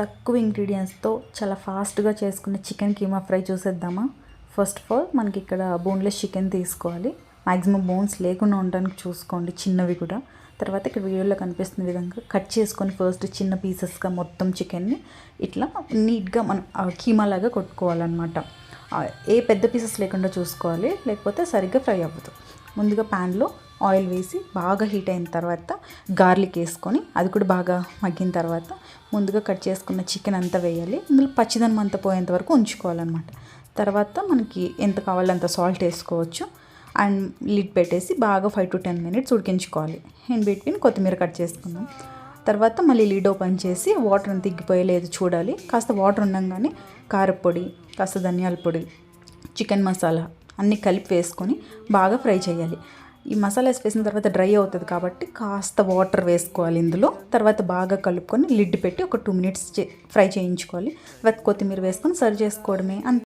తక్కువ ఇంగ్రీడియంట్స్తో చాలా ఫాస్ట్గా చేసుకునే చికెన్ కీమా ఫ్రై చూసేద్దామా? ఫస్ట్ ఆఫ్ ఆల్ మనకి ఇక్కడ బోన్లెస్ చికెన్ తీసుకోవాలి. మ్యాక్సిమం బోన్స్ లేకుండా ఉండడానికి చూసుకోండి చిన్నవి కూడా. తర్వాత ఇక్కడ వీడియోలో కనిపిస్తున్న విధంగా కట్ చేసుకొని ఫస్ట్ చిన్న పీసెస్గా మొత్తం చికెన్ని ఇట్లా నీట్గా మనం కీమాలాగా కీమా లాగా కొట్టుకోవాలన్నమాట. ఏ పెద్ద పీసెస్ లేకుండా చూసుకోవాలి లేకపోతే సరిగ్గా ఫ్రై అవ్వదు. ముందుగా ప్యాన్లో ఆయిల్ వేసి బాగా హీట్ అయిన తర్వాత గార్లిక్ వేసుకొని అది కూడా బాగా మగ్గిన తర్వాత ముందుగా కట్ చేసుకున్న చికెన్ అంతా వేయాలి. ఇందులో పచ్చిదనం అంతా పోయేంత వరకు ఉంచుకోవాలన్నమాట. తర్వాత మనకి ఎంత కావాలో అంత సాల్ట్ వేసుకోవచ్చు. అండ్ లిడ్ పెట్టేసి బాగా ఫైవ్ టు టెన్ మినిట్స్ ఉడికించుకోవాలి. ఇన్ బిట్వీన్ కొత్తిమీర కట్ చేసుకుందాం. తర్వాత మళ్ళీ లీడ్ ఓపెన్ చేసి వాటర్ అంత లేదు చూడాలి. కాస్త వాటర్ ఉండగానే కారపొడి కాస్త ధనియాల పొడి చికెన్ మసాలా అన్నీ కలిపి వేసుకొని బాగా ఫ్రై చేయాలి. ఈ మసాలాస్ వేసిన తర్వాత డ్రై అవుతుంది కాబట్టి కాస్త వాటర్ వేసుకోవాలి ఇందులో. తర్వాత బాగా కలుపుకొని లిడ్ పెట్టి ఒక టూ మినిట్స్ ఫ్రై చేయించుకోవాలి. తర్వాత కొత్తిమీర వేసుకొని సర్వ్ చేసుకోవడమే. అంతే.